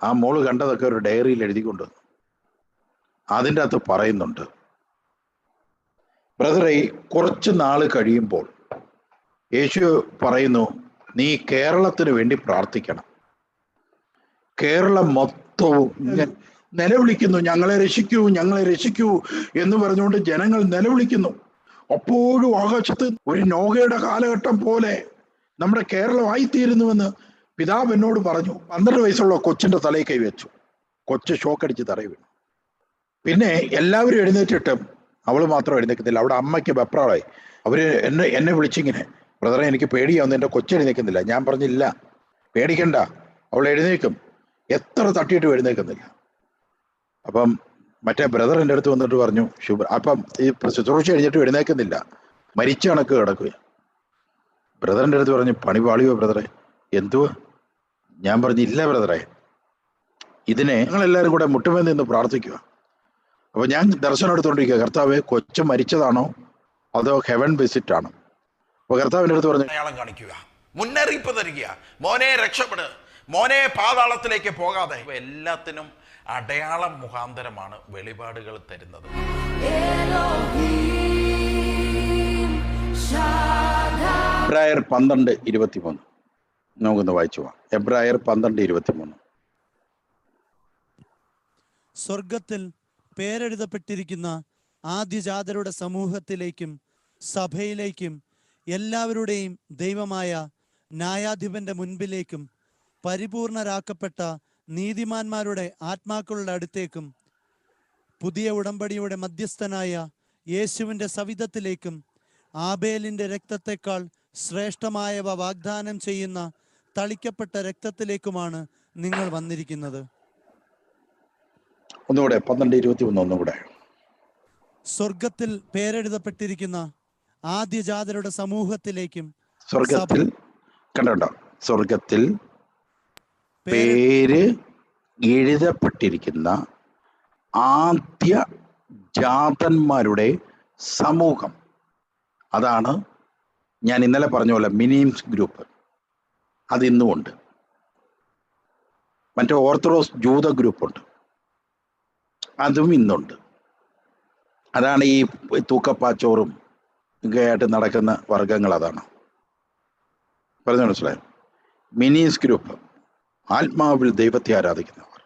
ആ മോൾ കണ്ടതൊക്കെ ഒരു ഡയറിയിൽ എഴുതിക്കൊണ്ട്. അതിന്റെ അകത്ത് പറയുന്നുണ്ട് ബ്രദറെ കുറച്ച് നാൾ കഴിയുമ്പോൾ യേശു പറയുന്നു നീ കേരളത്തിന് വേണ്ടി പ്രാർത്ഥിക്കണം കേരളം മൊത്തവും നിലവിളിക്കുന്നു ഞങ്ങളെ രക്ഷിക്കൂ ഞങ്ങളെ രക്ഷിക്കൂ എന്ന് പറഞ്ഞുകൊണ്ട് ജനങ്ങൾ നിലവിളിക്കുന്നു അപ്പോഴും ആകാശത്ത് ഒരു നോഗയുടെ കാലഘട്ടം പോലെ നമ്മുടെ കേരളം ആയിത്തീരുന്നുവെന്ന് പിതാവ് എന്നോട് പറഞ്ഞു പന്ത്രണ്ട് വയസ്സുള്ള കൊച്ചിന്റെ തലയിൽ കൈവച്ചു കൊച്ച് ഷോക്കടിച്ച് തറയി വീണു പിന്നെ എല്ലാവരും എഴുന്നേറ്റിട്ടും അവൾ മാത്രം എഴുന്നേക്കുന്നില്ല അവിടെ അമ്മയ്ക്ക് വെപ്രാളായി. അവർ എന്നെ എന്നെ വിളിച്ചിങ്ങനെ ബ്രദറെ എനിക്ക് പേടിയാവുന്നു എന്റെ കൊച്ചു എഴുന്നേക്കുന്നില്ല. ഞാൻ പറഞ്ഞില്ല. പേടിക്കണ്ട അവൾ എഴുന്നേക്കും. എത്ര തട്ടിയിട്ട് എഴുന്നേക്കുന്നില്ല. അപ്പം മറ്റേ ബ്രദർ എന്റെ അടുത്ത് വന്നിട്ട് പറഞ്ഞു ശുഭ അപ്പം ഈ ശുശ്രൂഷ കഴിഞ്ഞിട്ട് എഴുന്നേക്കുന്നില്ല. മരിച്ച കണക്ക് കിടക്കുക ബ്രദറിന്റെ അടുത്ത് പറഞ്ഞു പണി പാളിയോ ബ്രദറെ? എന്തുവാ? ഞാൻ പറഞ്ഞു ഇല്ല ബ്രദറെ. ഇതിനെ ഞങ്ങൾ എല്ലാവരും കൂടെ മുട്ടുമേ നിന്ന് പ്രാർത്ഥിക്കുക. അപ്പൊ ഞാൻ ദർശനം എടുത്തുകൊണ്ടിരിക്കുക. കർത്താവ് കൊച്ചു മരിച്ചതാണോ? അതോ ഹെവൻ വിസിറ്റ് ആണോ? അപ്പൊ കർത്താവിന്റെ അടുത്ത് പറഞ്ഞു അടയാളം കാണിക്കുക. മുന്നറിയിപ്പ് തരിക. മോനെ രക്ഷപ്പെട്. മോനെ പാതാളത്തിലേക്ക് പോകാതെ. എല്ലാത്തിനും അടയാളം മുഖാന്തരമാണ് വെളിപാടുകൾ തരുന്നത്. പ്രായർ പന്ത്രണ്ട് ഇരുപത്തി പന്ത്രണ്ട് ഇരുപത്തിമൂന്ന്. നമുക്കൊന്ന് വായിച്ചു പോവാം. എബ്രായർ പന്ത്രണ്ട് ഇരുപത്തിമൂന്ന്. സ്വർഗത്തിൽ പേരെഴുതപ്പെട്ടിരിക്കുന്ന ആദ്യജാതരുടെ സമൂഹത്തിലേക്കും സഭയിലേക്കും എല്ലാവരുടെയും ദൈവമായ ന്യായാധിപന്റെ മുൻപിലേക്കും പരിപൂർണരാക്കപ്പെട്ട നീതിമാന്മാരുടെ ആത്മാക്കളുടെ അടുത്തേക്കും പുതിയ ഉടമ്പടിയുടെ മധ്യസ്ഥനായ യേശുവിന്റെ സവിധത്തിലേക്കും ആബേലിന്റെ രക്തത്തെക്കാൾ ശ്രേഷ്ഠമായവ വാഗ്ദാനം ചെയ്യുന്ന തളിക്കപ്പെട്ട രക്തത്തിലേക്കുമാണ് നിങ്ങൾ വന്നിരിക്കുന്നത്. ഒന്നുകൂടെ പന്ത്രണ്ട് ഇരുപത്തി ഒന്ന് ഒന്നുകൂടെ. സ്വർഗത്തിൽ പേരെഴുതപ്പെട്ടിരിക്കുന്ന ആദ്യജാതരുടെ സമൂഹത്തിലേക്കും സ്വർഗത്തിൽ കണ്ടോ? സ്വർഗത്തിൽ പേര് എഴുതപ്പെട്ടിരിക്കുന്ന ആദ്യ ജാതന്മാരുടെ സമൂഹം. അതാണ് ഞാൻ ഇന്നലെ പറഞ്ഞ പോലെ മിനിംസ് ഗ്രൂപ്പ്. അത് ഇന്നും ഉണ്ട്. മറ്റേ ഓർത്തഡോക്സ് ജൂത ഗ്രൂപ്പുണ്ട്. അതും ഇന്നുണ്ട്. അതാണ് ഈ തൂക്കപ്പാച്ചോറും ഒക്കെ ആയിട്ട് നടക്കുന്ന വർഗങ്ങൾ അതാണ്. പറഞ്ഞു മനസ്സിലായോ? മിനീസ് ഗ്രൂപ്പ് ആത്മാവിൽ ദൈവത്തെ ആരാധിക്കുന്നവർ.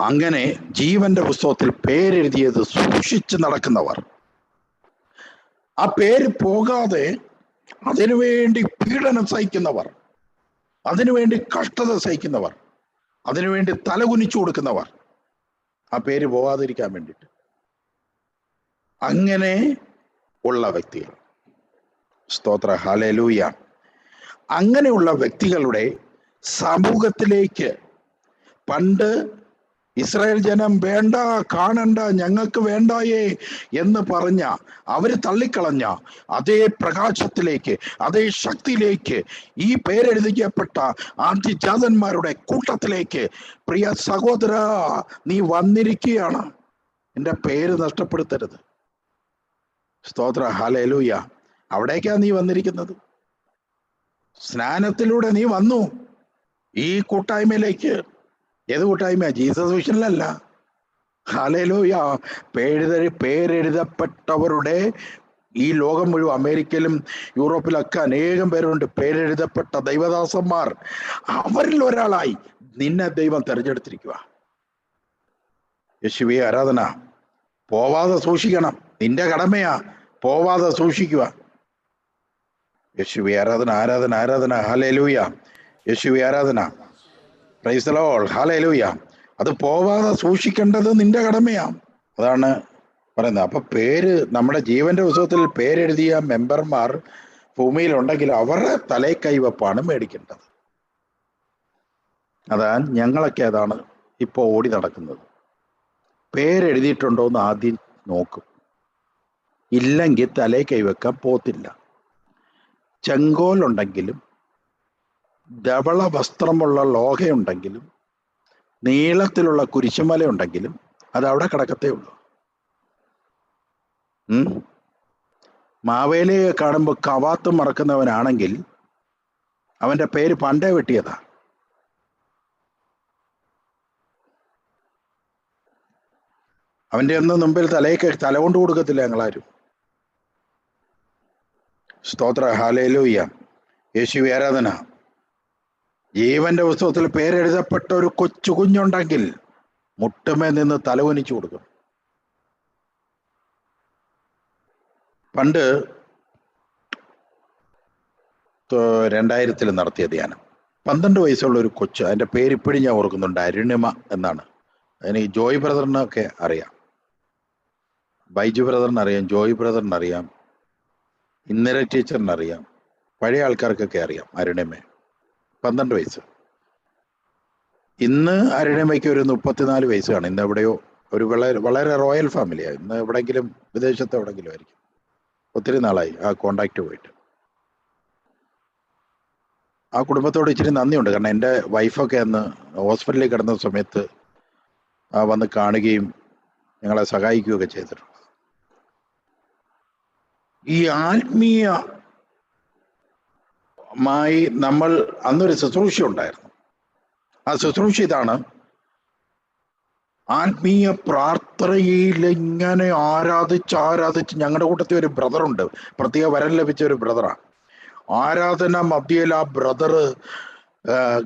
അങ്ങനെ ജീവന്റെ പുസ്തകത്തിൽ പേരെഴുതിയത് സൂക്ഷിച്ച് നടക്കുന്നവർ. ആ പേര് പോകാതെ അതിനുവേണ്ടി പീഡനം സഹിക്കുന്നവർ അതിനുവേണ്ടി കഷ്ടത സഹിക്കുന്നവർ അതിനുവേണ്ടി തലകുനിച്ചു കൊടുക്കുന്നവർ ആ പേര് പോവാതിരിക്കാൻ വേണ്ടിയിട്ട്. അങ്ങനെ ഉള്ള വ്യക്തികൾ. സ്തോത്ര. ഹാലലൂയ അങ്ങനെയുള്ള വ്യക്തികളുടെ സമൂഹത്തിലേക്ക് പണ്ട് ഇസ്രായേൽ ജനം വേണ്ട കാണണ്ട ഞങ്ങൾക്ക് വേണ്ടായേ എന്ന് പറഞ്ഞ അവർ തള്ളിക്കളഞ്ഞ അതേ പ്രകാശത്തിലേക്ക് അതേ ശക്തിയിലേക്ക് ഈ പേരെഴുതിക്കപ്പെട്ട ആദ്യജാതന്മാരുടെ കൂട്ടത്തിലേക്ക് പ്രിയ സഹോദര നീ വന്നിരിക്കുകയാണ്. എന്റെ പേര് നഷ്ടപ്പെടുത്തരുത്. സ്തോത്ര. ഹലൂയ അവിടേക്കാ നീ വന്നിരിക്കുന്നത്. സ്നാനത്തിലൂടെ നീ വന്നു. ഈ കൂട്ടായ്മയിലേക്ക് ഏത് കൂട്ടായ്മ ജീസസ് മിഷനിലല്ല. ഹാലയിലൂയ പേരെഴുതി പേരെഴുതപ്പെട്ടവരുടെ ഈ ലോകം മുഴുവൻ അമേരിക്കയിലും യൂറോപ്പിലൊക്കെ അനേകം പേരുണ്ട്. പേരെഴുതപ്പെട്ട ദൈവദാസന്മാർ. അവരിൽ ഒരാളായി നിന്നെ ദൈവം തെരഞ്ഞെടുത്തിരിക്കുക യേശുവെ ആരാധന. പോവാതെ സൂക്ഷിക്കണം. നിന്റെ കടമയാ. പോവാതെ സൂക്ഷിക്കുക യേശുവെ ആരാധന ആരാധന ആരാധന. ഹാലേലൂയ യേശുവെ ആരാധന. പ്രൈസലോൾ ഹാലയിലൂയ അത് പോവാതെ സൂക്ഷിക്കേണ്ടത് നിന്റെ കടമയാ. അതാണ് പറയുന്നത്. അപ്പൊ പേര് നമ്മുടെ ജീവന്റെ ഉത്സവത്തിൽ പേരെഴുതിയ മെമ്പർമാർ ഭൂമിയിലുണ്ടെങ്കിൽ അവരുടെ തലേ കൈവപ്പാണ് മേടിക്കേണ്ടത്. അതാ ഞങ്ങളൊക്കെ അതാണ് ഇപ്പോൾ ഓടി നടക്കുന്നത്. പേരെഴുതിയിട്ടുണ്ടോ എന്ന് ആദ്യം നോക്കും. ഇല്ലെങ്കിൽ തലേ കൈവെക്കാൻ പോത്തില്ല. ചെങ്കോലുണ്ടെങ്കിലും ധവള വസ്ത്രമുള്ള ലോഹയുണ്ടെങ്കിലും നീളത്തിലുള്ള കുരിശുമല ഉണ്ടെങ്കിലും അത് അവിടെ കിടക്കത്തേ ഉള്ളൂ? മാവേലിയെ കാണുമ്പോൾ കവാത്ത് മറക്കുന്നവനാണെങ്കിൽ അവന്റെ പേര് പണ്ടേ വെട്ടിയതാ. അവന്റെ ഒന്നും മുമ്പിൽ തലയ്ക്ക് തല കൊണ്ട് കൊടുക്കത്തില്ല ഞങ്ങളാരും. സ്തോത്ര. ഹാലേലൂയ്യ യേശു ആരാധന. ജീവന്റെ പുസ്തകത്തിൽ പേരെഴുതപ്പെട്ട ഒരു കൊച്ചു കുഞ്ഞുണ്ടെങ്കിൽ മുട്ടുമേ നിന്ന് തലവനിച്ചു കൊടുക്കും. പണ്ട് രണ്ടായിരത്തിൽ നടത്തിയ ധ്യാനം. പന്ത്രണ്ട് വയസ്സുള്ള ഒരു കൊച്ചു അതിന്റെ പേര് ഇപ്പോഴും ഞാൻ ഓർക്കുന്നുണ്ട്. അരുണിമ എന്നാണ്. എനിക്ക് ജോയ് ബ്രദറിനൊക്കെ അറിയാം. ബൈജു ബ്രദറിനറിയാം ജോയ് ബ്രദറിനറിയാം ഇന്ദിര ടീച്ചറിന് അറിയാം പഴയ ആൾക്കാർക്കൊക്കെ അറിയാം അരുണിമ പന്ത്രണ്ട് വയസ്സ്. ഇന്ന് അരുണിമയ്ക്ക് ഒരു മുപ്പത്തിനാല് വയസ്സാണ്. ഇന്ന് എവിടെയോ ഒരു വളരെ വളരെ റോയൽ ഫാമിലിയാണ് ഇന്ന് എവിടെങ്കിലും വിദേശത്ത് എവിടെങ്കിലും ആയിരിക്കും. ഒത്തിരി നാളായി ആ കോണ്ടാക്ട് പോയിട്ട്. ആ കുടുംബത്തോട് ഇച്ചിരി നന്ദിയുണ്ട്. കാരണം എന്റെ വൈഫൊക്കെ അന്ന് ഹോസ്പിറ്റലിൽ കിടന്ന സമയത്ത് വന്ന് കാണുകയും ഞങ്ങളെ സഹായിക്കുകയൊക്കെ ചെയ്തിട്ടുണ്ട്. ഈ ആത്മീയ മായി നമ്മൾ അന്നൊരു ശുശ്രൂഷ ഉണ്ടായിരുന്നു. ആ ശുശ്രൂഷ ഇതാണ്. ആത്മീയ പ്രാർത്ഥനയിൽ ഇങ്ങനെ ആരാധിച്ച് ആരാധിച്ച് ഞങ്ങളുടെ കൂട്ടത്തിൽ ഒരു ബ്രദറുണ്ട് പ്രത്യേക വരം ലഭിച്ച ഒരു ബ്രദറാണ് ആരാധന മധ്യയിൽ ആ ബ്രദർ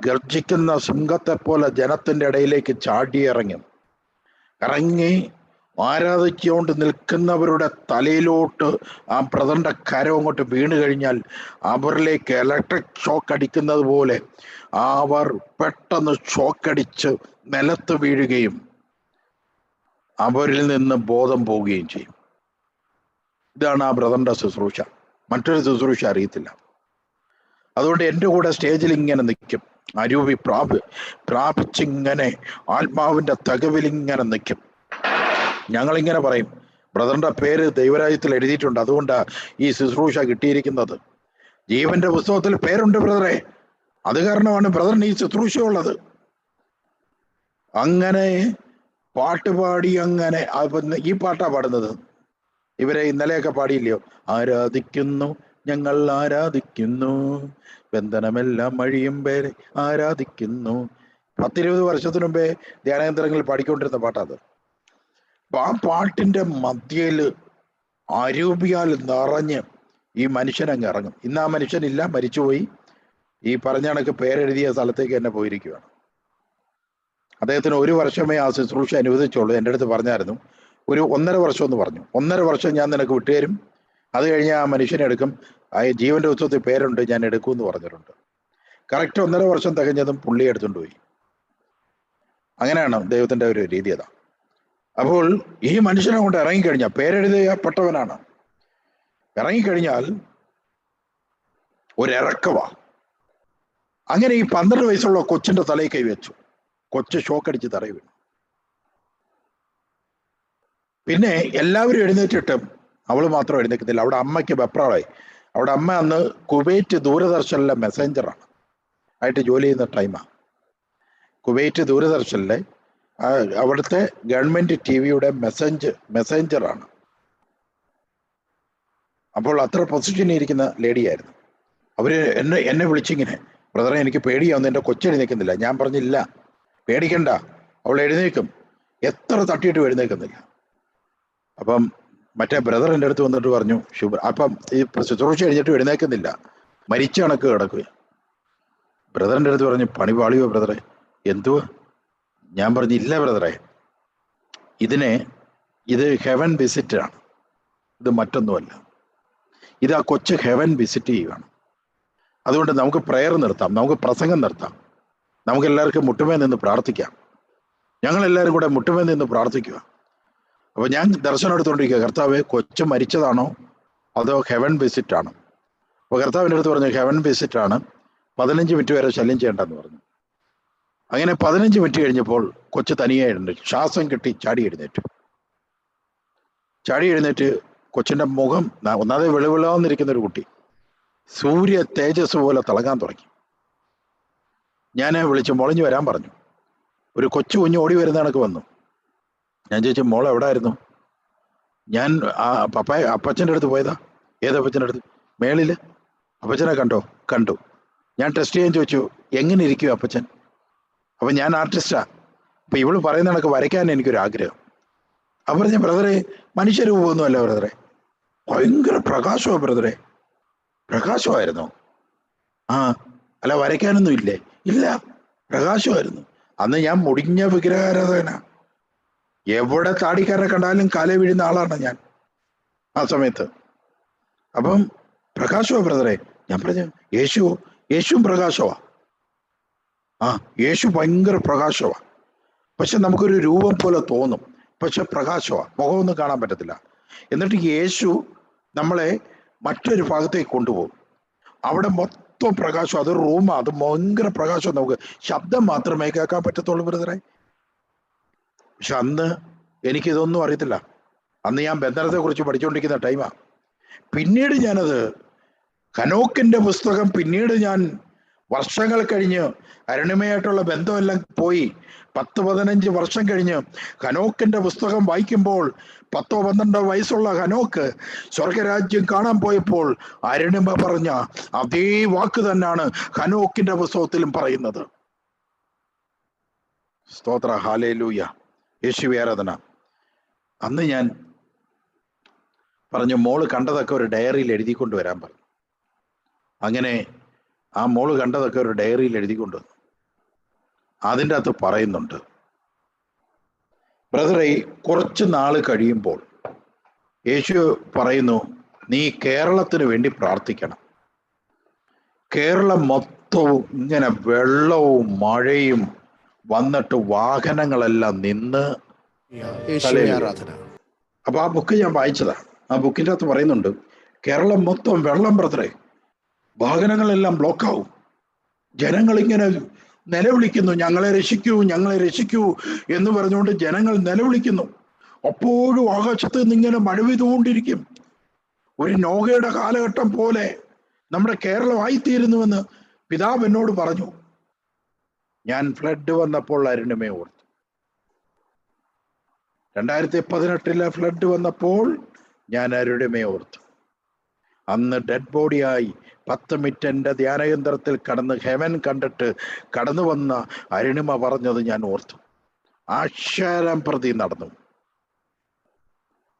ഗർജിക്കുന്ന സിംഹത്തെ പോലെ ജനത്തിന്റെ ഇടയിലേക്ക് ചാടിയിറങ്ങി. ഇറങ്ങി ആരാധിച്ചുകൊണ്ട് നിൽക്കുന്നവരുടെ തലയിലോട്ട് ആ പ്രതണ്ട കരം അങ്ങോട്ട് വീണ് കഴിഞ്ഞാൽ അവരിലേക്ക് ഇലക്ട്രിക് ഷോക്ക് അടിക്കുന്നത് പോലെ അവർ പെട്ടെന്ന് ഷോക്കടിച്ച് നിലത്ത് വീഴുകയും അവരിൽ നിന്ന് ബോധം പോവുകയും ചെയ്യും. ഇതാണ് ആ ബ്രദറിന്റെ ശുശ്രൂഷ. മറ്റൊരു ശുശ്രൂഷ അറിയത്തില്ല. അതുകൊണ്ട് എന്റെ കൂടെ സ്റ്റേജിൽ ഇങ്ങനെ നിൽക്കും. അരൂപി പ്രാപ് പ്രാപിച്ചിങ്ങനെ ആത്മാവിന്റെ തകവിൽ ഇങ്ങനെ നിൽക്കും. ഞങ്ങളിങ്ങനെ പറയും. ബ്രദറിന്റെ പേര് ദൈവരാജ്യത്തിൽ എഴുതിയിട്ടുണ്ട്. അതുകൊണ്ടാണ് ഈ ശുശ്രൂഷ കിട്ടിയിരിക്കുന്നത്. ജീവന്റെ പുസ്തകത്തിൽ പേരുണ്ട് ബ്രദറെ. അത് കാരണമാണ് ബ്രദറിന് ഈ ശുശ്രൂഷ ഉള്ളത് അങ്ങനെ പാട്ടുപാടി അങ്ങനെ ഈ പാട്ടാ പാടുന്നത്. ഇവരെ ഇന്നലെയൊക്കെ പാടിയില്ലയോ? ആരാധിക്കുന്നു ഞങ്ങൾ ആരാധിക്കുന്നു. ബന്ധനമെല്ലാം മഴിയും പേരെ ആരാധിക്കുന്നു. പത്തിരുപത് വർഷത്തിനു മുമ്പേ ധ്യാനകേന്ദ്രങ്ങളിൽ പാടിക്കൊണ്ടിരുന്ന പാട്ടാണ് ആ പാട്ടിന്റെ മധ്യയിൽ അരൂപിയാൽ നിറഞ്ഞ് ഈ മനുഷ്യൻ അങ്ങ് ഇറങ്ങും. ഇന്ന് ആ മനുഷ്യനില്ല മരിച്ചുപോയി. ഈ പറഞ്ഞ കണക്ക് പേരെഴുതിയ സ്ഥലത്തേക്ക് തന്നെ പോയിരിക്കുകയാണ്. അദ്ദേഹത്തിന് ഒരു വർഷമേ ആ ശുശ്രൂഷ അനുവദിച്ചുള്ളൂ. എന്റെ അടുത്ത് പറഞ്ഞായിരുന്നു. ഒരു ഒന്നര വർഷം എന്ന് പറഞ്ഞു. ഒന്നര വർഷം ഞാൻ നിനക്ക് വിട്ടുതരും. അത് കഴിഞ്ഞ് ആ മനുഷ്യനെ എടുക്കും. ആ ജീവന്റെ ഉത്സവത്തിൽ പേരുണ്ട് ഞാൻ എടുക്കും എന്ന് പറഞ്ഞിട്ടുണ്ട്. കറക്റ്റ് ഒന്നര വർഷം തികഞ്ഞതും പുള്ളി എടുത്തുകൊണ്ട് പോയി. അങ്ങനെയാണ് ദൈവത്തിന്റെ ഒരു രീതി അതാ. അപ്പോൾ ഈ മനുഷ്യനെ കൊണ്ട് ഇറങ്ങിക്കഴിഞ്ഞാൽ പേരെഴുതപ്പെട്ടവനാണ് ഇറങ്ങിക്കഴിഞ്ഞാൽ ഒരിറക്കവാ. അങ്ങനെ ഈ പന്ത്രണ്ട് വയസ്സുള്ള കൊച്ചിന്റെ തലയിൽ കൈ വെച്ചു. കൊച്ചു ഷോക്കടിച്ച് തറയി വീണു. പിന്നെ എല്ലാവരും എഴുന്നേറ്റിട്ട് അവൾ മാത്രം എഴുന്നേക്കത്തില്ല അവിടെ അമ്മയ്ക്ക് വെപ്രാളായി. അവിടെ അമ്മ അന്ന് കുവൈറ്റ് ദൂരദർശനിലെ മെസ്സഞ്ചറാണ് ആയിട്ട് ജോലി ചെയ്യുന്ന ടൈമാണ് കുവൈറ്റ് ദൂരദർശനിലെ അവിടുത്തെ ഗവൺമെന്റ് ടി വിയുടെ മെസ്സഞ്ച് മെസ്സഞ്ചറാണ് അപ്പോൾ അത്ര പൊസിഷനിൽ ഇരിക്കുന്ന ലേഡിയായിരുന്നു അവർ എന്നെ എന്നെ വിളിച്ചിങ്ങനെ ബ്രദറെ എനിക്ക് പേടിയാവുന്നു എന്റെ കൊച്ചെഴുന്നേക്കുന്നില്ല ഞാൻ പറഞ്ഞില്ല പേടിക്കണ്ട. അവൾ എഴുന്നേക്കും എത്ര തട്ടിയിട്ട് എഴുന്നേക്കുന്നില്ല അപ്പം മറ്റേ ബ്രദർ എന്റെ അടുത്ത് വന്നിട്ട് പറഞ്ഞു ശുഭ അപ്പം ഈ ശുശ്രൂഷ കഴിഞ്ഞിട്ട് എഴുന്നേക്കുന്നില്ല മരിച്ച കണക്ക് കിടക്കുക ബ്രദറിന്റെ അടുത്ത് പറഞ്ഞു പണി പാളിയോ ബ്രദറെ എന്തുവാ? ഞാൻ പറഞ്ഞു ഇല്ല ബ്രദറെ. ഇതിനെ ഇത് ഹെവൻ വിസിറ്റ് ആണ്. ഇത് മറ്റൊന്നുമല്ല. ഇത് ആ കൊച്ചു ഹെവൻ വിസിറ്റ് ചെയ്യുകയാണ് അതുകൊണ്ട് നമുക്ക് പ്രെയർ നിർത്താം നമുക്ക് പ്രസംഗം നിർത്താം. നമുക്ക് എല്ലാവർക്കും മുട്ടുമേ നിന്ന് പ്രാർത്ഥിക്കാം. ഞങ്ങൾ എല്ലാവരും കൂടെ മുട്ടുമേ നിന്ന് പ്രാർത്ഥിക്കുക. അപ്പൊ ഞാൻ ദർശനം എടുത്തുകൊണ്ടിരിക്കുക. കർത്താവ് കൊച്ചു മരിച്ചതാണോ? അതോ ഹെവൻ വിസിറ്റ് ആണോ? അപ്പൊ കർത്താവിന്റെ അടുത്ത് പറഞ്ഞു ഹെവൻ വിസിറ്റ് ആണ്. പതിനഞ്ച് മിനിറ്റ് വരെ ശല്യം ചെയ്യേണ്ടെന്ന് പറഞ്ഞു. അങ്ങനെ പതിനഞ്ച് മിനിറ്റ് കഴിഞ്ഞപ്പോൾ കൊച്ചു തനിയെ എഴുന്നേറ്റ്. ശ്വാസം കെട്ടി ചാടി എഴുന്നേറ്റ്. ചാടി എഴുന്നേറ്റ് കൊച്ചിന്റെ മുഖം ഒന്നാതെ വെളുവിളാന്നിരിക്കുന്ന ഒരു കുട്ടി. സൂര്യ തേജസ് പോലെ തിളങ്ങാൻ തുടങ്ങി. ഞാൻ വിളിച്ച് മുളഞ്ഞു വരാൻ പറഞ്ഞു. ഒരു കൊച്ചു കുഞ്ഞ് ഓടി വരുന്ന കണക്ക് വന്നു. ഞാൻ ചോദിച്ചു മോൾ എവിടെ ആയിരുന്നു ഞാൻ ആ പപ്പ അപ്പച്ചന്റെ അടുത്ത് പോയതാ. ഏത് അപ്പച്ചന്റെ അടുത്ത്? മേളിൽ. അപ്പച്ചനെ കണ്ടോ? കണ്ടു. ഞാൻ ടെസ്റ്റ് ചെയ്യാൻ ചോദിച്ചു എങ്ങനെ ഇരിക്കും അപ്പച്ചൻ? അപ്പൊ ഞാൻ ആർട്ടിസ്റ്റാ അപ്പൊ ഇവൾ പറയുന്ന കണക്ക് വരയ്ക്കാൻ എനിക്കൊരു ആഗ്രഹം. അപ്പൊ പറഞ്ഞ ബ്രദറെ മനുഷ്യരൂപമൊന്നുമല്ല ബ്രദറെ ഭയങ്കര പ്രകാശമാ ബ്രദറെ പ്രകാശമായിരുന്നു. ആ അല്ല വരയ്ക്കാനൊന്നും ഇല്ലേ? ഇല്ല പ്രകാശമായിരുന്നു. അന്ന് ഞാൻ മുടിഞ്ഞ വിഗ്രഹാരാധകന. എവിടെ താടിക്കാരെ കണ്ടാലും കല വീഴുന്ന ആളാണ് ഞാൻ ആ സമയത്ത്. അപ്പം പ്രകാശമാ ബ്രദറെ ഞാൻ പറഞ്ഞു യേശു യേശുവും പ്രകാശമാ. ആ യേശു ഭയങ്കര പ്രകാശമാണ് പക്ഷെ നമുക്കൊരു രൂപം പോലെ തോന്നും. പക്ഷെ പ്രകാശമാണ് മുഖമൊന്നും കാണാൻ പറ്റത്തില്ല. എന്നിട്ട് യേശു നമ്മളെ മറ്റൊരു ഭാഗത്തേക്ക് കൊണ്ടുപോകും. അവിടെ മൊത്തം പ്രകാശം അത് റൂമാ അത് ഭയങ്കര പ്രകാശം നമുക്ക്. ശബ്ദം മാത്രമേ കേൾക്കാൻ പറ്റത്തുള്ളൂ ബ്രദറെ. പക്ഷെ അന്ന് എനിക്കിതൊന്നും അറിയത്തില്ല. അന്ന് ഞാൻ ബന്ധനത്തെ കുറിച്ച് പഠിച്ചുകൊണ്ടിരിക്കുന്ന ടൈമാണ് പിന്നീട് ഞാനത് കനോക്കിന്റെ പുസ്തകം പിന്നീട് ഞാൻ വർഷങ്ങൾ കഴിഞ്ഞ് അരുണിമയായിട്ടുള്ള ബന്ധമെല്ലാം പോയി. പത്ത് പതിനഞ്ച് വർഷം കഴിഞ്ഞ് ഹനോക്കിന്റെ പുസ്തകം വായിക്കുമ്പോൾ പത്തോ പന്ത്രണ്ടോ വയസ്സുള്ള ഹനോക്ക് സ്വർഗരാജ്യം കാണാൻ പോയപ്പോൾ അരുണിമ പറഞ്ഞ അതേ വാക്ക് തന്നെയാണ് ഹനോക്കിന്റെ പുസ്തകത്തിലും പറയുന്നത്. സ്തോത്ര. ഹാലേലൂയ യേശു ആരാധന. അന്ന് ഞാൻ പറഞ്ഞു മോൾ കണ്ടതൊക്കെ ഒരു ഡയറിയിൽ എഴുതി കൊണ്ടുവരാൻ പറഞ്ഞു. അങ്ങനെ ആ മോൾ കണ്ടതൊക്കെ ഒരു ഡയറിയിൽ എഴുതിക്കൊണ്ട് അതിന്റെ അകത്ത് പറയുന്നുണ്ട് ബ്രദറെ കുറച്ച് നാൾ കഴിയുമ്പോൾ യേശു പറയുന്നു നീ കേരളത്തിന് വേണ്ടി പ്രാർത്ഥിക്കണം. കേരളം മൊത്തവും ഇങ്ങനെ വെള്ളവും മഴയും വന്നിട്ട് വാഹനങ്ങളെല്ലാം നിന്ന് അപ്പൊ ആ ബുക്ക് ഞാൻ വായിച്ചതാ. ആ ബുക്കിന്റെ അകത്ത് പറയുന്നുണ്ട് കേരളം മൊത്തം വെള്ളം ബ്രദറെ. വാഹനങ്ങളെല്ലാം ബ്ലോക്കാവും. ജനങ്ങൾ ഇങ്ങനെ നിലവിളിക്കുന്നു ഞങ്ങളെ രക്ഷിക്കൂ ഞങ്ങളെ രക്ഷിക്കൂ എന്ന് പറഞ്ഞുകൊണ്ട് ജനങ്ങൾ നിലവിളിക്കുന്നു. അപ്പോഴും ആകാശത്ത് നിന്ന് ഇങ്ങനെ മഴ പെയ്തുകൊണ്ടിരിക്കും ഒരു നോഗയുടെ കാലഘട്ടം പോലെ നമ്മുടെ കേരളം ആയിത്തീരുന്നുവെന്ന് പിതാവ് എന്നോട് പറഞ്ഞു. ഞാൻ ഫ്ലഡ് വന്നപ്പോൾ അരുണിമേ ഓർത്തു. രണ്ടായിരത്തി പതിനെട്ടിലെ ഫ്ലഡ് വന്നപ്പോൾ ഞാൻ അരുണിമയെ ഓർത്തു. അന്ന് ഡെഡ് ബോഡിയായി പത്ത് മിനിറ്റ് എന്റെ ധ്യാനയന്ത്രത്തിൽ കടന്ന് ഹെവൻ കണ്ടിട്ട് കടന്നു വന്ന അരുണിമ പറഞ്ഞത് ഞാൻ ഓർത്തു. അക്ഷരം പ്രതി നടന്നു.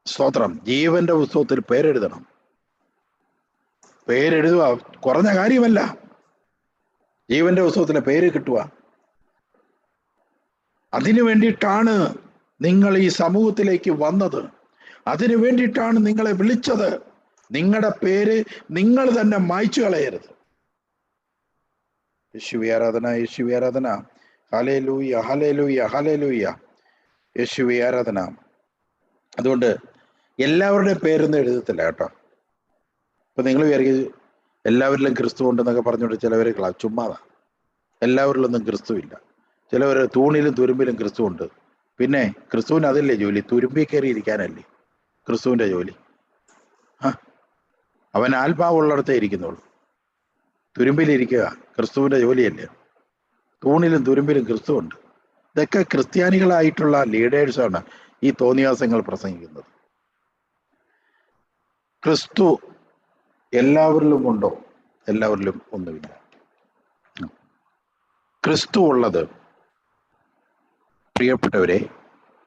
സ്തോത്രം. ജീവന്റെ പുസ്തകത്തിൽ പേരെഴുതണം. പേരെഴുതുക. കുറഞ്ഞ കാര്യമല്ല. ജീവന്റെ പുസ്തകത്തിലെ പേര് കിട്ടുക. അതിനു വേണ്ടിയിട്ടാണ് നിങ്ങൾ ഈ സമൂഹത്തിലേക്ക് വന്നത്. അതിനു വേണ്ടിയിട്ടാണ് നിങ്ങളെ വിളിച്ചത്. നിങ്ങളുടെ പേര് നിങ്ങൾ തന്നെ മായ്ച്ചു കളയരുത്. യേശുവി ആരാധന യേശുവി ആരാധന. ഹലേ ലൂയ ഹലേ ലൂയ ഹലേ ലൂയ യേശുവി ആരാധന. അതുകൊണ്ട് എല്ലാവരുടെയും പേരൊന്നും എഴുതത്തില്ല കേട്ടോ. ഇപ്പൊ നിങ്ങൾ വിചാരിക്കും എല്ലാവരിലും ക്രിസ്തു ഉണ്ടെന്നൊക്കെ പറഞ്ഞുകൊണ്ട് ചിലവർ ചുമ്മാതാ. എല്ലാവരിലൊന്നും ക്രിസ്തു ഇല്ല. ചിലവർ തൂണിലും തുരുമ്പിലും ക്രിസ്തു ഉണ്ട്. പിന്നെ ക്രിസ്തുവിന് അതല്ലേ ജോലി? തുരുമ്പി കയറി ഇരിക്കാനല്ലേ? ക്രിസ്തുവിന്റെ ജോലി. അവൻ ആത്മാവുള്ളിടത്തേ ഇരിക്കുന്നുള്ളൂ. തുരുമ്പിലിരിക്കുക ക്രിസ്തുവിന്റെ ജോലിയല്ലേ? തൂണിലും തുരുമ്പിലും ക്രിസ്തു ഉണ്ട് ഇതൊക്കെ ക്രിസ്ത്യാനികളായിട്ടുള്ള ലീഡേഴ്സാണ് ഈ തോന്നിയാസങ്ങൾ പ്രസംഗിക്കുന്നത്. ക്രിസ്തു എല്ലാവരിലും ഉണ്ടോ? എല്ലാവരിലും ഒന്നുമില്ല. ക്രിസ്തു ഉള്ളത് പ്രിയപ്പെട്ടവരെ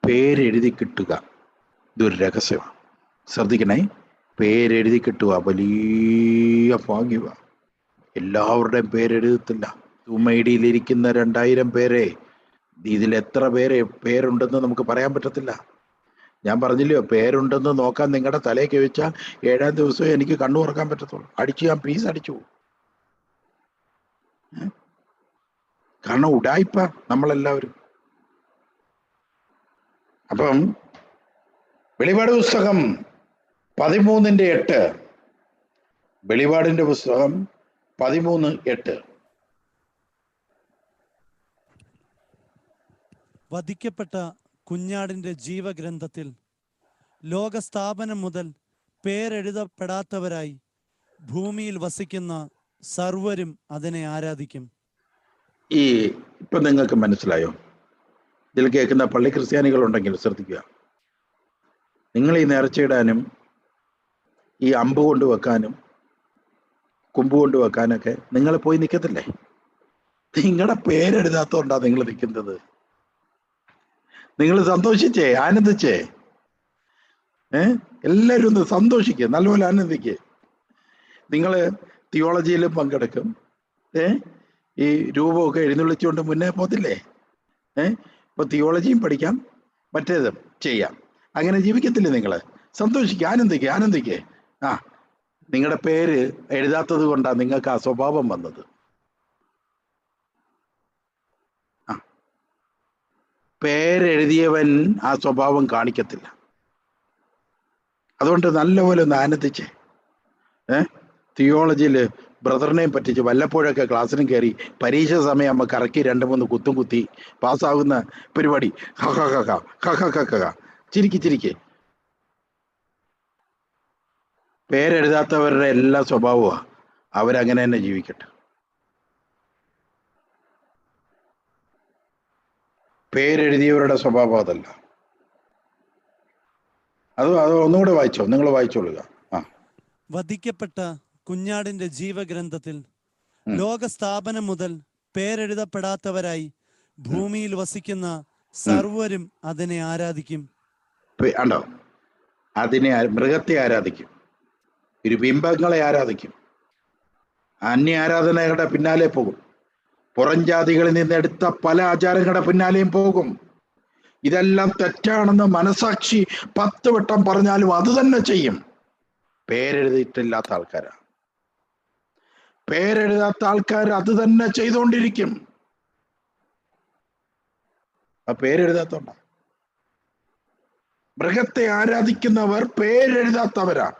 പേരെഴുതി കിട്ടുക ഇതൊരു രഹസ്യമാണ്. ശ്രദ്ധിക്കണേ. പേരെഴുതി കിട്ടുക. വലിയ ഭാഗ്യ. എല്ലാവരുടെയും പേരെഴുതത്തില്ല ഇരിക്കുന്ന രണ്ടായിരം പേരെ. ഇതിൽ എത്ര പേരെ പേരുണ്ടെന്ന് നമുക്ക് പറയാൻ പറ്റത്തില്ല. ഞാൻ പറഞ്ഞില്ലയോ പേരുണ്ടെന്ന് നോക്കാൻ നിങ്ങളുടെ തലയ്ക്ക് വെച്ചാൽ ഏഴാം ദിവസം എനിക്ക് കണ്ണു തുറക്കാൻ പറ്റത്തുള്ളൂ. അടിച്ചു ഞാൻ പീസ് അടിച്ചു. കാരണം ഉടായിപ്പ നമ്മളെല്ലാവരും. അപ്പം വെളിപാട് പുസ്തകം പതിമൂന്നിന്റെ എട്ട്. വെളിപാടിന്റെ പുസ്തകം പതിമൂന്ന് എട്ട്. വധിക്കപ്പെട്ട കുഞ്ഞാടിന്റെ ജീവഗ്രന്ഥത്തിൽ ലോകസ്ഥാപനം മുതൽ പേരെഴുതപ്പെടാത്തവരായി ഭൂമിയിൽ വസിക്കുന്ന സർവരും അതിനെ ആരാധിക്കും. ഈ ഇപ്പൊ നിങ്ങൾക്ക് മനസ്സിലായോ? ഇതിൽ കേൾക്കുന്ന പള്ളി ക്രിസ്ത്യാനികൾ ഉണ്ടെങ്കിൽ ശ്രദ്ധിക്കുക. നിങ്ങൾ ഈ നേർച്ചയിടാനും ഈ അമ്പ് കൊണ്ട് വെക്കാനും കുമ്പ് കൊണ്ട് വെക്കാനൊക്കെ നിങ്ങൾ പോയി നിൽക്കത്തില്ലേ നിങ്ങളുടെ പേരെഴുതാത്തോണ്ടാ നിങ്ങൾ നിൽക്കുന്നത് നിങ്ങൾ സന്തോഷിച്ചേ? ആനന്ദിച്ചേ? ഏ? എല്ലാവരും ഒന്ന് സന്തോഷിക്കുക നല്ലപോലെ ആനന്ദിക്കുക നിങ്ങൾ തിയോളജിയിലും പങ്കെടുക്കും. ഏ? ഈ രൂപമൊക്കെ എഴുന്നള്ളിച്ചുകൊണ്ട് മുന്നേ പോത്തില്ലേ ഏ? ഇപ്പൊ തിയോളജിയും പഠിക്കാം മറ്റേതും ചെയ്യാം. അങ്ങനെ ജീവിക്കത്തില്ലേ നിങ്ങൾ സന്തോഷിക്കുക ആനന്ദിക്കുക ആനന്ദിക്കുക ആ നിങ്ങളുടെ പേര് എഴുതാത്തത് കൊണ്ടാണ് നിങ്ങൾക്ക് ആ സ്വഭാവം വന്നത്. ആ പേരെഴുതിയവൻ ആ സ്വഭാവം കാണിക്കത്തില്ല. അതുകൊണ്ട് നല്ലപോലെ ഒന്ന് ആനന്ദിച്ചേ. ഏ തിയോളജിയിൽ ബ്രദറിനെയും പറ്റിച്ച് വല്ലപ്പോഴൊക്കെ ക്ലാസ്സിനും കയറി പരീക്ഷ സമയം നമ്മൾ കറക്കി രണ്ട് മൂന്ന് കുത്തും കുത്തി പാസ്സാകുന്ന പരിപാടി. ഹ ഹ ഹ ഹ ഹ ഹ ഹ. ചിരിക്ക് ചിരിക്ക്. പേരെഴുതാത്തവരുടെ എല്ലാ സ്വഭാവമാണ് അവരങ്ങനെ തന്നെ ജീവിക്കട്ടെ. പേരെഴുതിയവരുടെ സ്വഭാവം അതല്ല. അത് അത് ഒന്നുകൂടെ വായിച്ചോ. നിങ്ങൾ വായിച്ചോളുക. ആ. വധിക്കപ്പെട്ട കുഞ്ഞാടിന്റെ ജീവഗ്രന്ഥത്തിൽ ലോകസ്ഥാപനം മുതൽ പേരെഴുതപ്പെടാത്തവരായി ഭൂമിയിൽ വസിക്കുന്ന സർവരും അതിനെ ആരാധിക്കും? ഉണ്ടോ അതിനെ മൃഗത്തെ ആരാധിക്കും. ഒരു ബിംബങ്ങളെ ആരാധിക്കും. അന്യ ആരാധനകളുടെ പിന്നാലെ പോകും. പുറം ജാതികളിൽ നിന്ന് എടുത്ത പല ആചാരങ്ങളുടെ പിന്നാലെയും പോകും. ഇതെല്ലാം തെറ്റാണെന്ന് മനസാക്ഷി പത്ത് വട്ടം പറഞ്ഞാലും അത് തന്നെ ചെയ്യും. പേരെഴുതിയിട്ടില്ലാത്ത ആൾക്കാരാണ്. പേരെഴുതാത്ത ആൾക്കാർ അത് തന്നെ ചെയ്തുകൊണ്ടിരിക്കും. ആ പേരെഴുതാത്തോണ്ടാ മൃഗത്തെ ആരാധിക്കുന്നവർ പേരെഴുതാത്തവരാ.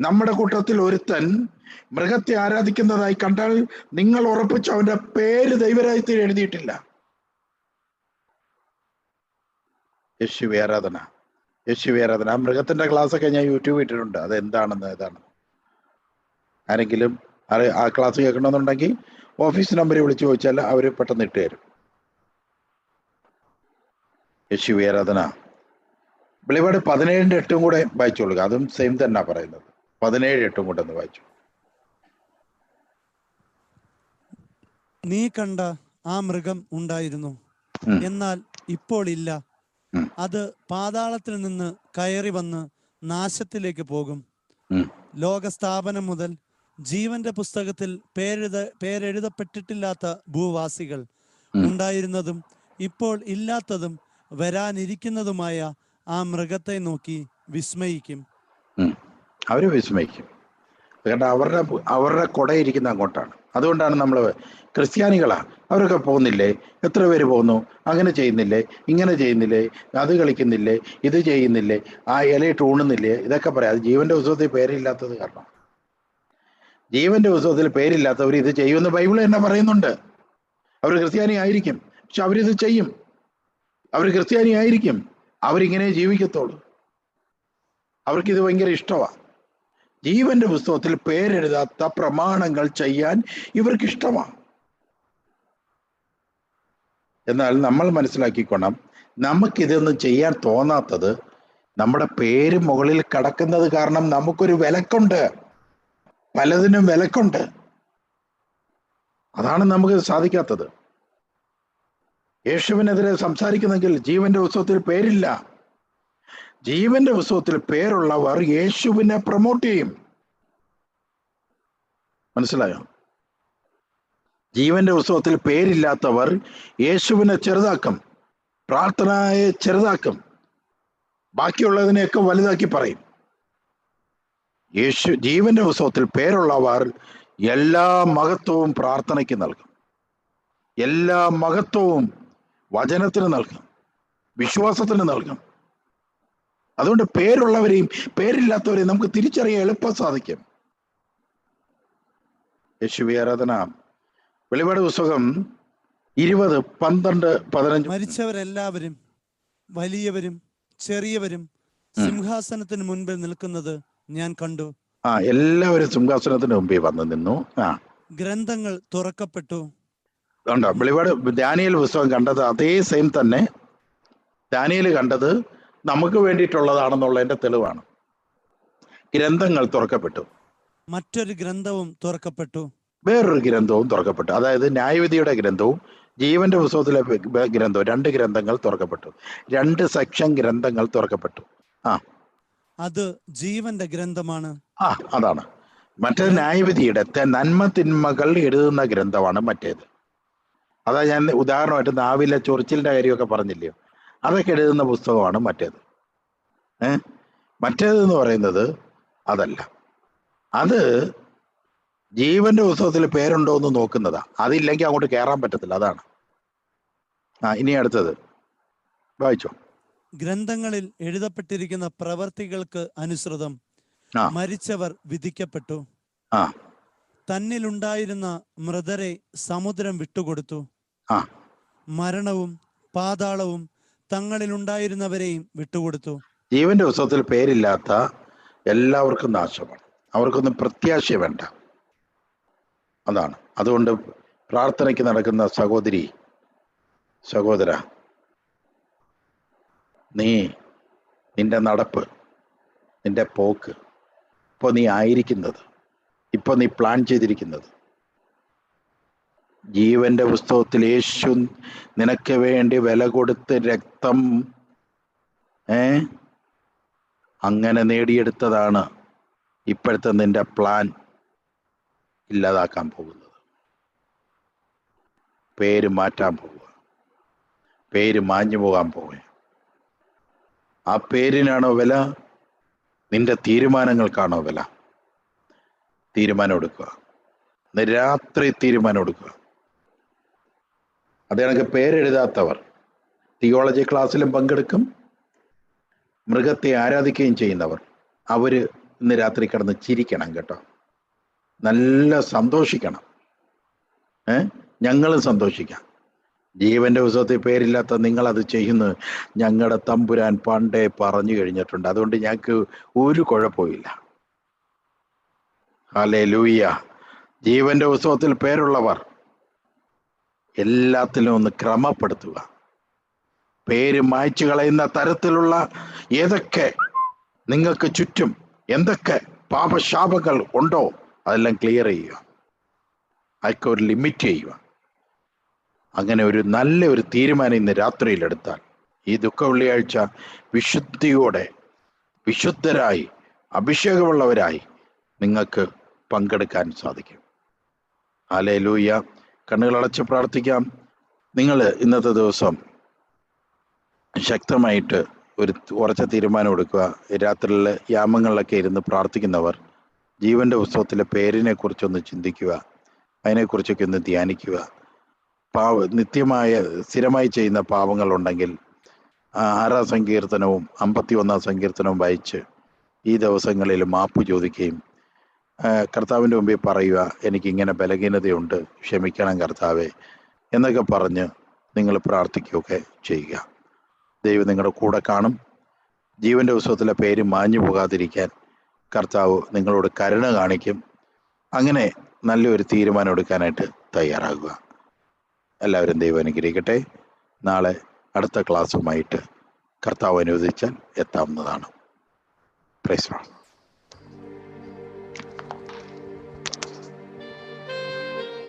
നമ്മുടെ കൂട്ടത്തിൽ ഒരുത്തൻ മൃഗത്തെ ആരാധിക്കുന്നതായി കണ്ടാൽ നിങ്ങൾ ഉറപ്പിച്ചു അവന്റെ പേര് ദൈവരാജ്യത്തിൽ എഴുതിയിട്ടില്ല. യേശുവി ആരാധന. യേശുവി ആരാധന. ആ മൃഗത്തിന്റെ ഒക്കെ ഞാൻ യൂട്യൂബ് ഇട്ടിട്ടുണ്ട്. അത് എന്താണെന്ന് ഏതാണ് ആരെങ്കിലും ആ ക്ലാസ് കേൾക്കണമെന്നുണ്ടെങ്കിൽ ഓഫീസ് നമ്പറിൽ വിളിച്ചു ചോദിച്ചാൽ അവർ പെട്ടെന്ന് ഇട്ട് തരും. യേശുവി ആരാധന. വെളിപാട് പതിനേഴിന്റെ എട്ടും കൂടെ വായിച്ചോളുക അതും സെയിം തന്നെ പറയുന്നത്. പതിനേഴ് എട്ടും കൂടെ ഒന്ന് വായിച്ചു. നീ കണ്ട ആ മൃഗം ഉണ്ടായിരുന്നു. എന്നാൽ ഇപ്പോൾ ഇല്ല. അത് പാതാളത്തിൽ നിന്ന് കയറി വന്ന് നാശത്തിലേക്ക് പോകും. ലോകസ്ഥാപനം മുതൽ ജീവന്റെ പുസ്തകത്തിൽ പേരെഴുത പേരെഴുതപ്പെട്ടിട്ടില്ലാത്ത ഭൂവാസികൾ ഉണ്ടായിരുന്നതും ഇപ്പോൾ ഇല്ലാത്തതും വരാനിരിക്കുന്നതുമായ ആ മൃഗത്തെ നോക്കി വിസ്മയിക്കും. അവർ വിസ്മയിക്കും. കാരണം അവരുടെ അവരുടെ കൊടയിരിക്കുന്ന അങ്ങോട്ടാണ്. അതുകൊണ്ടാണ് നമ്മൾ ക്രിസ്ത്യാനികളാ. അവരൊക്കെ പോകുന്നില്ലേ? എത്ര പേര് പോകുന്നു? അങ്ങനെ ചെയ്യുന്നില്ലേ? ഇങ്ങനെ ചെയ്യുന്നില്ലേ? അത് കളിക്കുന്നില്ലേ? ഇത് ചെയ്യുന്നില്ലേ? ആ ഇലയിട്ട് ഊണുന്നില്ലേ? ഇതൊക്കെ പറയാം. അത് ജീവന്റെ ഉത്സവത്തിൽ പേരില്ലാത്തത് കാരണം. ജീവന്റെ ഉത്സവത്തിൽ പേരില്ലാത്തവർ ഇത് ചെയ്യുമെന്ന് ബൈബിൾ തന്നെ പറയുന്നുണ്ട്. അവർ ക്രിസ്ത്യാനി ആയിരിക്കും. പക്ഷെ അവരിത് ചെയ്യും. അവർ ക്രിസ്ത്യാനി ആയിരിക്കും. അവരിങ്ങനെ ജീവിക്കത്തുള്ളൂ. അവർക്കിത് ഭയങ്കര ഇഷ്ടമാണ് ജീവന്റെ പുസ്തകത്തിൽ പേരെഴുതാത്ത പ്രമാണങ്ങൾ ചെയ്യാൻ ഇവർക്ക് ഇഷ്ടമാണ് എന്നാൽ നമ്മൾ മനസ്സിലാക്കിക്കൊള്ളാം നമുക്കിതൊന്നും ചെയ്യാൻ തോന്നാത്തത് നമ്മുടെ പേര് മുകളിൽ കടക്കുന്നത് കാരണം നമുക്കൊരു വിലക്കുണ്ട്. പലതിനും വിലക്കുണ്ട്. അതാണ് നമുക്ക് സാധിക്കാത്തത്. യേശുവിനെതിരെ സംസാരിക്കുന്നെങ്കിൽ ജീവന്റെ ഉത്സവത്തിൽ പേരില്ല. ജീവന്റെ ഉത്സവത്തിൽ പേരുള്ളവർ യേശുവിനെ പ്രൊമോട്ട് ചെയ്യും. മനസ്സിലായോ? ജീവന്റെ ഉത്സവത്തിൽ പേരില്ലാത്തവർ യേശുവിനെ ചെറുതാക്കും. പ്രാർത്ഥനയെ ചെറുതാക്കും. ബാക്കിയുള്ളതിനെയൊക്കെ വലുതാക്കി പറയും. യേശു ജീവന്റെ ഉത്സവത്തിൽ പേരുള്ളവർ എല്ലാ മഹത്വവും പ്രാർത്ഥനയ്ക്ക് നൽകും. എല്ലാ മഹത്വവും വചനത്തിന് നൽകണം. വിശ്വാസത്തിന് നൽകണം. അതുകൊണ്ട് പേരുള്ളവരെയും പേരില്ലാത്തവരെയും നമുക്ക് തിരിച്ചറിയാൻ എളുപ്പം സാധിക്കും. യേശുവി ആരാധന. വെളിപാട് പുസ്തകം ഇരുപത് പന്ത്രണ്ട് പതിനഞ്ച്. മരിച്ചവരെല്ലാവരും വലിയവരും ചെറിയവരും സിംഹാസനത്തിന് മുൻപിൽ നിൽക്കുന്നത് ഞാൻ കണ്ടു. ആ എല്ലാവരും സിംഹാസനത്തിന് മുമ്പിൽ വന്നു നിന്നു. ആ. ഗ്രന്ഥങ്ങൾ തുറക്കപ്പെട്ടു. ഉണ്ടോ വെളിപാട് ദാനിയൽ പുസ്തകം കണ്ടത് അതേ സെയിം തന്നെ ദാനിയൽ കണ്ടത് നമുക്ക് വേണ്ടിയിട്ടുള്ളതാണെന്നുള്ളതിന്റെ തെളിവാണ്. ഗ്രന്ഥങ്ങൾ തുറക്കപ്പെട്ടു. മറ്റൊരു ഗ്രന്ഥവും തുറക്കപ്പെട്ടു. വേറൊരു ഗ്രന്ഥവും തുറക്കപ്പെട്ടു. അതായത് ന്യായവിധിയുടെ ഗ്രന്ഥവും ജീവന്റെ പുസ്തകത്തിലെ ഗ്രന്ഥവും രണ്ട് ഗ്രന്ഥങ്ങൾ തുറക്കപ്പെട്ടു. രണ്ട് സെക്ഷൻ ഗ്രന്ഥങ്ങൾ തുറക്കപ്പെട്ടു. ആ. അത് ജീവന്റെ ഗ്രന്ഥമാണ്. ആ അതാണ്. മറ്റേ ന്യായവിധിയുടെ നന്മ തിന്മകൾ എഴുതുന്ന ഗ്രന്ഥമാണ് മറ്റേത്. അതാ ഞാൻ ഉദാഹരണമായിട്ട് നാവിലെ ചൊറിച്ചിലിന്റെ കാര്യമൊക്കെ പറഞ്ഞില്ലയോ? അതൊക്കെ എഴുതുന്ന പുസ്തകമാണ് മറ്റേത്. ഏ? മറ്റേതെന്ന് പറയുന്നത് അതല്ല. അത് ജീവന്റെ പുസ്തകത്തിൽ പേരുണ്ടോ എന്ന് നോക്കുന്നതാ. അതില്ലെങ്കിൽ അങ്ങോട്ട് കയറാൻ പറ്റത്തില്ല. അതാണ്. ആ ഇനി അടുത്തത്. വായിച്ചോ. ഗ്രന്ഥങ്ങളിൽ എഴുതപ്പെട്ടിരിക്കുന്ന പ്രവർത്തികൾക്ക് അനുസൃതം മരിച്ചവർ വിധിക്കപ്പെട്ടു. ആ. തന്നിലുണ്ടായിരുന്ന മൃതരെ സമുദ്രം വിട്ടുകൊടുത്തു. മരണവും പാതാളവും തങ്ങളിൽ ഉണ്ടായിരുന്നവരെയും വിട്ടുകൊടുത്തു. ജീവന്റെ പുസ്തകത്തിൽ പേരില്ലാത്ത എല്ലാവർക്കും നാശമാണ്. അവർക്കൊന്നും പ്രത്യാശ വേണ്ട. അതാണ്. അതുകൊണ്ട് പ്രാർത്ഥനയ്ക്ക് നടക്കുന്ന സഹോദരി സഹോദര നീ നിന്റെ നടപ്പ് നിന്റെ പോക്ക് ഇപ്പോൾ നീ ആയിരിക്കുന്നത് ഇപ്പോൾ നീ പ്ലാൻ ചെയ്തിരിക്കുന്നത് ജീവന്റെ പുസ്തകത്തിൽ യേശു നിനക്ക് വേണ്ടി വില കൊടുത്ത് രക്തം ഏ? അങ്ങനെ നേടിയെടുത്തതാണ് ഇപ്പോഴത്തെ നിന്റെ പ്ലാൻ ഇല്ലാതാക്കാൻ പോകുന്നത്. പേര് മാറ്റാൻ പോവുക. പേര് മാഞ്ഞു പോകാൻ പോവുക. ആ പേരിനാണോ വില? നിന്റെ തീരുമാനങ്ങൾക്കാണോ വില? തീരുമാനം എടുക്കുക. രാത്രി തീരുമാനം എടുക്കുക. അത് പേരെഴുതാത്തവർ തിയോളജി ക്ലാസ്സിലും പങ്കെടുക്കും. മൃഗത്തെ ആരാധിക്കുകയും ചെയ്യുന്നവർ. അവർ ഇന്ന് രാത്രി കിടന്ന് ചിരിക്കണം കേട്ടോ. നല്ല സന്തോഷിക്കണം. ഏ? ഞങ്ങളും സന്തോഷിക്കാം. ജീവന്റെ ഉത്സവത്തിൽ പേരില്ലാത്ത നിങ്ങളത് അത് ചെയ്യുന്നത് ഞങ്ങളുടെ തമ്പുരാൻ പണ്ടേ പറഞ്ഞു കഴിഞ്ഞിട്ടുണ്ട്. അതുകൊണ്ട് ഞങ്ങൾക്ക് ഒരു കുഴപ്പമില്ല അല്ലേ ലൂയ്യ ജീവന്റെ ഉത്സവത്തിൽ പേരുള്ളവർ എല്ലാത്തിലും ഒന്ന് ക്രമപ്പെടുത്തുക. പേര് മായ്ച്ചു കളയുന്ന തരത്തിലുള്ള ഏതൊക്കെ നിങ്ങൾക്ക് ചുറ്റും എന്തൊക്കെ പാപശാപങ്ങൾ ഉണ്ടോ അതെല്ലാം ക്ലിയർ ചെയ്യുക. അതൊക്കെ ഒരു ലിമിറ്റ് ചെയ്യുക. അങ്ങനെ ഒരു നല്ല ഒരു തീരുമാനം ഇന്ന് രാത്രിയിൽ എടുത്താൽ ഈ ദുഃഖ വെള്ളിയാഴ്ച വിശുദ്ധിയോടെ വിശുദ്ധരായി അഭിഷേകമുള്ളവരായി നിങ്ങൾക്ക് പങ്കെടുക്കാൻ സാധിക്കും. അലേ ലൂയ കണ്ണുകളടച്ച് പ്രാർത്ഥിക്കാം. നിങ്ങൾ ഇന്നത്തെ ദിവസം ശക്തമായിട്ട് ഒരു ഉറച്ച തീരുമാനം എടുക്കുക. രാത്രിയിലെ യാമങ്ങളിലൊക്കെ ഇരുന്ന് പ്രാർത്ഥിക്കുന്നവർ ജീവന്റെ ഉത്സവത്തിലെ പേരിനെ കുറിച്ചൊന്ന് ചിന്തിക്കുക. അതിനെക്കുറിച്ചൊക്കെ ഒന്ന് ധ്യാനിക്കുക. പാവ നിത്യമായ സ്ഥിരമായി ചെയ്യുന്ന പാവങ്ങളുണ്ടെങ്കിൽ ആറാം സങ്കീർത്തനവും അമ്പത്തി ഒന്നാം സങ്കീർത്തനവും വായിച്ച് ഈ ദിവസങ്ങളിൽ മാപ്പ് ചോദിക്കുകയും കർത്താവിന്റെ മുമ്പിൽ പറയുക എനിക്കിങ്ങനെ ബലഹീനതയുണ്ട് ക്ഷമിക്കണം കർത്താവെ എന്നൊക്കെ പറഞ്ഞ് നിങ്ങൾ പ്രാർത്ഥിക്കുകയൊക്കെ ചെയ്യുക. ദൈവം നിങ്ങളുടെ കൂടെ കാണും. ജീവന്റെ ഉത്സവത്തിലെ പേര് മാഞ്ഞു പോകാതിരിക്കാൻ കർത്താവ് നിങ്ങളോട് കരുണ കാണിക്കും. അങ്ങനെ നല്ലൊരു തീരുമാനം എടുക്കാനായിട്ട് തയ്യാറാകുക. എല്ലാവരും ദൈവം അനുഗ്രഹിക്കട്ടെ. നാളെ അടുത്ത ക്ലാസ്സുമായിട്ട് കർത്താവ് അനുവദിച്ചാൽ എത്താവുന്നതാണ്. പ്രൈസ്